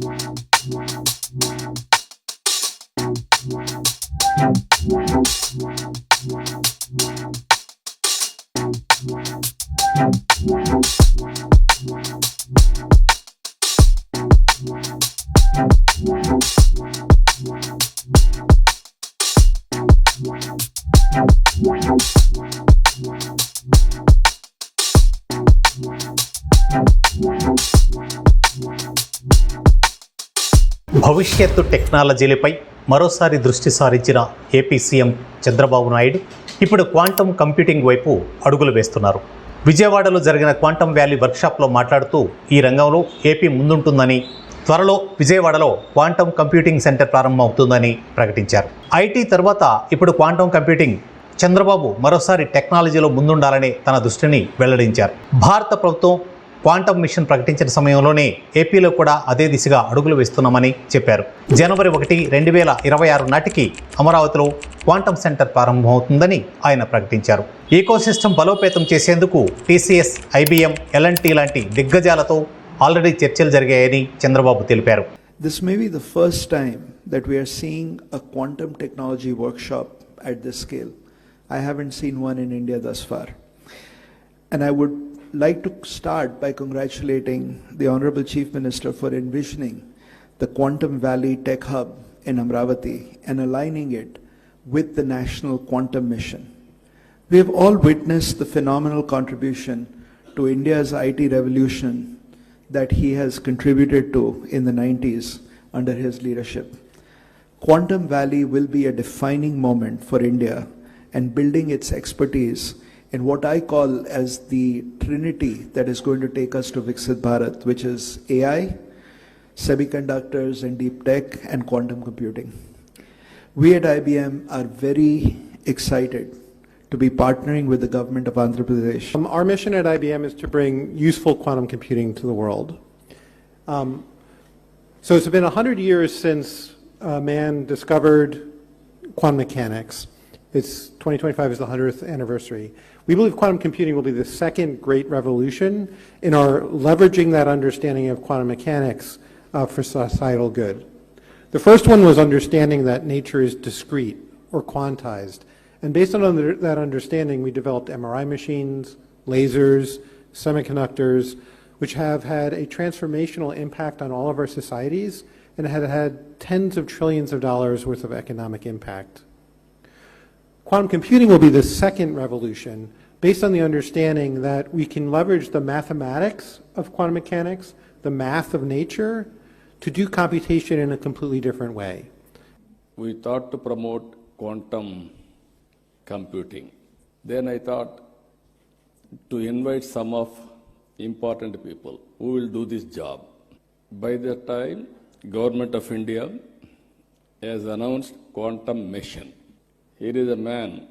Wow. భవిష్యత్తు టెక్నాలజీలపై మరోసారి దృష్టి సారించిన ఏపీ సీఎం చంద్రబాబు నాయుడు ఇప్పుడు క్వాంటం కంప్యూటింగ్ వైపు అడుగులు వేస్తున్నారు. విజయవాడలో జరిగిన క్వాంటం వ్యాలీ వర్క్షాప్లో మాట్లాడుతూ ఈ రంగంలో ఏపీ ముందుంటుందని త్వరలో విజయవాడలో క్వాంటం కంప్యూటింగ్ సెంటర్ ప్రారంభమవుతుందని ప్రకటించారు. ఐటీ తర్వాత ఇప్పుడు క్వాంటం కంప్యూటింగ్ చంద్రబాబు మరోసారి టెక్నాలజీలో ముందుండాలని తన దృష్టిని వెల్లడించారు. భారత ప్రభుత్వం క్వాంటమ్ మిషన్ ప్రకటించిన సమయంలోనే ఏపీలో కూడా అదే దిశగా అడుగులు వేస్తున్నామని చెప్పారు. జనవరి ఒకటి రెండు వేల ఇరవై ఆరు నాటికి అమరావతిలో క్వాంటమ్ సెంటర్ ప్రారంభమవుతుందని ఆయన ప్రకటించారు. ఈకోసిస్టమ్ బలోపేతం చేసేందుకు టీసీఎస్ ఐబీఎం ఎల్ఎన్టీ లాంటి దిగ్గజాలతో ఆల్రెడీ చర్చలు జరిగాయని చంద్రబాబు తెలిపారు. This may be the first time that we're seeing a quantum technology workshop at this scale I haven't seen one in India thus far and I would like to start by congratulating the Honorable Chief Minister for envisioning the Quantum Valley Tech Hub in Amravati and aligning it with the National Quantum Mission. We have all witnessed the phenomenal contribution to India's IT revolution that he has contributed to in the 90s under his leadership. Quantum Valley will be a defining moment for India and building its expertise in what I call as the trinity that is going to take us to Viksit Bharat, which is AI, semiconductors and deep tech, and quantum computing. We at IBM are very excited to be partnering with the government of Andhra Pradesh. Um, Our mission at IBM is to bring useful quantum computing to the world. Um, So it's been 100 years since uh, man discovered quantum mechanics. It's 2025 is the 100th anniversary. We believe quantum computing will be the second great revolution in our leveraging that understanding of quantum mechanics uh, for societal good. The first one was understanding that nature is discrete or quantized. And based on under- that understanding, we developed MRI machines, lasers, semiconductors, which have had a transformational impact on all of our societies and have had tens of trillions of dollars worth of economic impact. Quantum computing will be the second revolution based on the understanding that we can leverage the mathematics of quantum mechanics, the math of nature, to do computation in a completely different way. we thought to promote quantum computing. Then I thought to invite some of important people who will do this job. By that time, Government of India has announced quantum mission. Here is a man,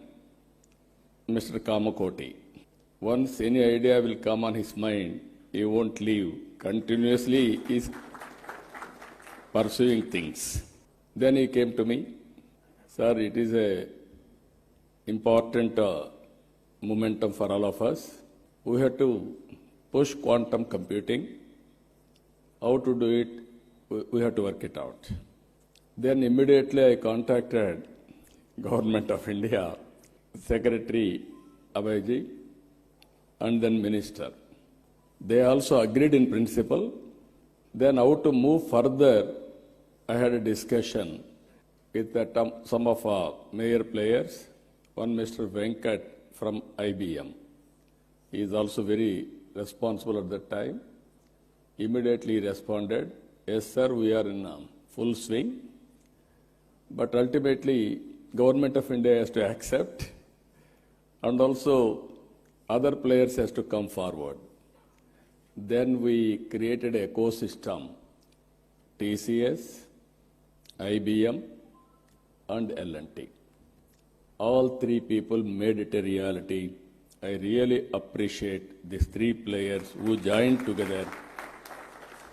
Mr. Kamakoti. Once any idea will come on his mind, he won't leave. Continuously, he is pursuing things. Then he came to me, sir, it is a important uh, momentum for all of us. We have to push quantum computing. How to do it? We, we have to work it out. Then immediately I contacted Government of India, Secretary Abhayji, and then Minister. They also agreed in principle. Then how to move further, I had a discussion with some of our major players. One Mr. Venkat from IBM. He is also very responsible at that time. Immediately responded, yes sir, we are in um, full swing. But ultimately, government of India has to accept and also other players has to come forward. Then we created an ecosystem, TCS, IBM, and L&T. All three people made it a reality. I really appreciate these three players who joined together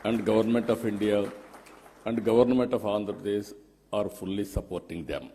and government of India and government of Andhra Pradesh are fully supporting them.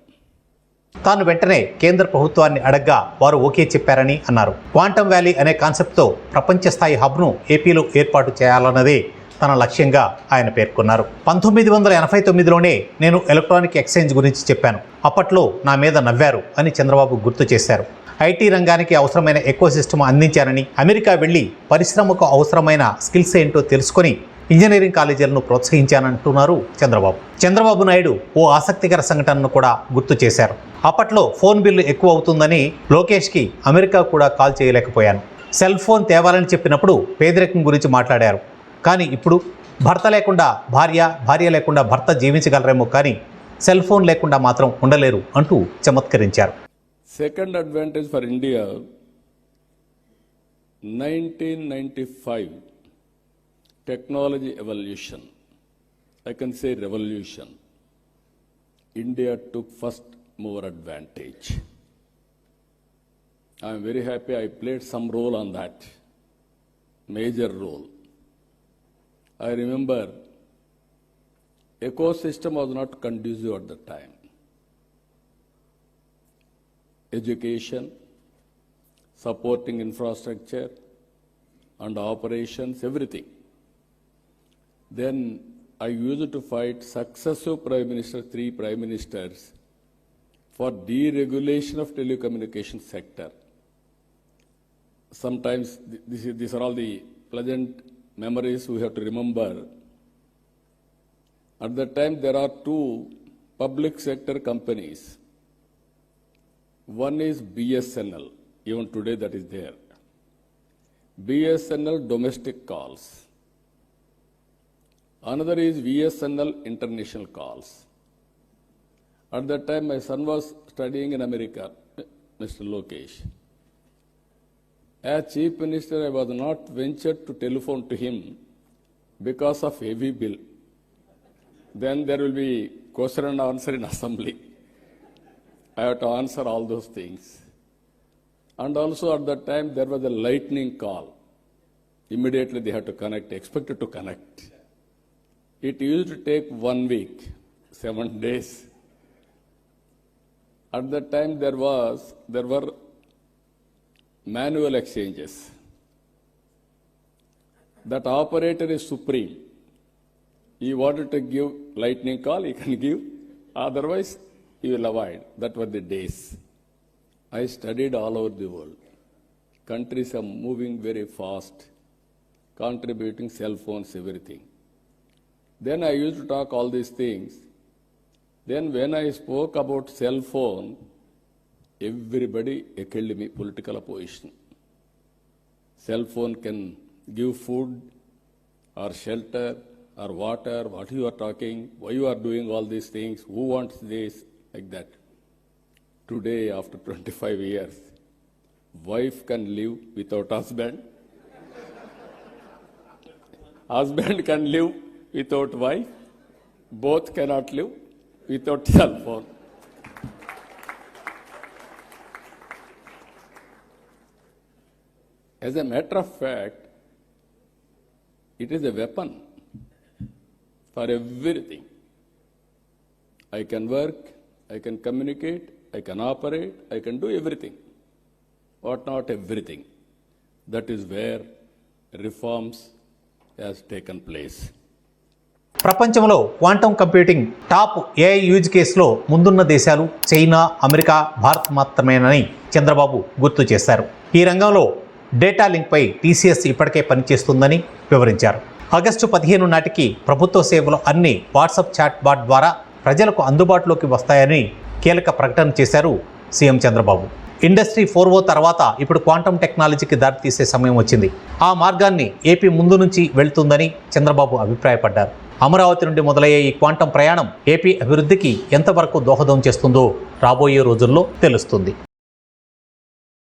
తాను వెంటనే కేంద్ర ప్రభుత్వాన్ని అడగ్గా వారు okay చెప్పారని అన్నారు. Quantum valley అనే కాన్సెప్ట్తో ప్రపంచ స్థాయి హబ్ను ఏపీలో ఏర్పాటు చేయాలన్నదే తన లక్ష్యంగా ఆయన పేర్కొన్నారు. పంతొమ్మిది వందల ఎనభై తొమ్మిదిలోనే నేను ఎలక్ట్రానిక్ ఎక్స్చేంజ్ గురించి చెప్పాను. అప్పట్లో నా మీద నవ్వారు అని చంద్రబాబు గుర్తు చేశారు. ఐటీ రంగానికి అవసరమైన ఎక్కువ సిస్టమ్ అందించానని అమెరికా వెళ్ళి పరిశ్రమకు అవసరమైన స్కిల్స్ ఏంటో తెలుసుకొని ఇంజనీరింగ్ కాలేజీలను ప్రోత్సహించానంటున్నారు చంద్రబాబు. చంద్రబాబు నాయుడు ఓ ఆసక్తికర సంఘటనను కూడా గుర్తు చేశారు. అప్పట్లో ఫోన్ బిల్లు ఎక్కువ అవుతుందని లోకేష్కి అమెరికా కూడా కాల్ చేయలేకపోయాను. సెల్ ఫోన్ తేవాలని చెప్పినప్పుడు పేదరికం గురించి మాట్లాడారు. కానీ ఇప్పుడు భర్త లేకుండా భార్య భార్య లేకుండా భర్త జీవించగలరేమో కానీ సెల్ ఫోన్ లేకుండా మాత్రం ఉండలేరు అంటూ చమత్కరించారు. Second advantage for India nineteen ninety five technology evolution. I can say revolution. India took first mover advantage. I am very happy I played some role on that, major role. I remember ecosystem was not conducive at the time. education, supporting infrastructure and operations, everything. Then I used to fight successive prime minister, three prime ministers, for deregulation of telecommunication sector. Sometimes th- this is, these are all the pleasant memories we have to remember. At that time, there are two public sector companies. One is BSNL, even today that is there. BSNL domestic calls. Another is VSNL international calls. At that time, my son was studying in America, Mr. Lokesh. As chief minister, I was not ventured to telephone to him because of heavy bill. Then there will be question and answer in assembly. I have to answer all those things. And also at that time there was a lightning call. Immediately they had to connect, expected to connect. It used to take one week, seven days. At that time there was there were manual exchanges. That operator is supreme. He wanted to give lightning call, he can give. Otherwise, he will avoid. That were the days. I studied all over the world. Countries are moving very fast, contributing cell phones, everything. Then I used to talk all these things. Then when I spoke about cell phone, everybody held me political opposition. Cell phone can give food or shelter or water, what you are talking, why you are doing all these things, who wants this, like that. Today, after 25 years, wife can live without husband, husband can live without wife, both cannot live without cell phone. As a matter of fact, it is a weapon for everything. I can work, I can communicate, I can operate, I can do everything. But not everything. That is where reforms has taken place. ప్రపంచంలో quantum computing top AI use కేసులో ముందున్న దేశాలు China America Bharat మాత్రమేనని చంద్రబాబు గుర్తు చేశారు. ఈ రంగంలో data లింక్పై TCS ఇప్పటికే పనిచేస్తుందని వివరించారు. ఆగస్టు పదిహేను నాటికి ప్రభుత్వ సేవలు అన్ని వాట్సాప్ చాట్ బాట్ ద్వారా ప్రజలకు అందుబాటులోకి వస్తాయని కీలక ప్రకటన చేశారు CM Chandrababu. Industry four O తర్వాత ఇప్పుడు క్వాంటమ్ టెక్నాలజీకి దారితీసే సమయం వచ్చింది. ఆ మార్గాన్ని ఏపీ ముందు నుంచి వెళ్తుందని చంద్రబాబు అభిప్రాయపడ్డారు. అమరావతి నుండి మొదలయ్యే ఈ క్వాంటం ప్రయాణం ఏపీ అభివృద్ధికి ఎంతవరకు దోహదం చేస్తుందో రాబోయే రోజుల్లో తెలుస్తుంది.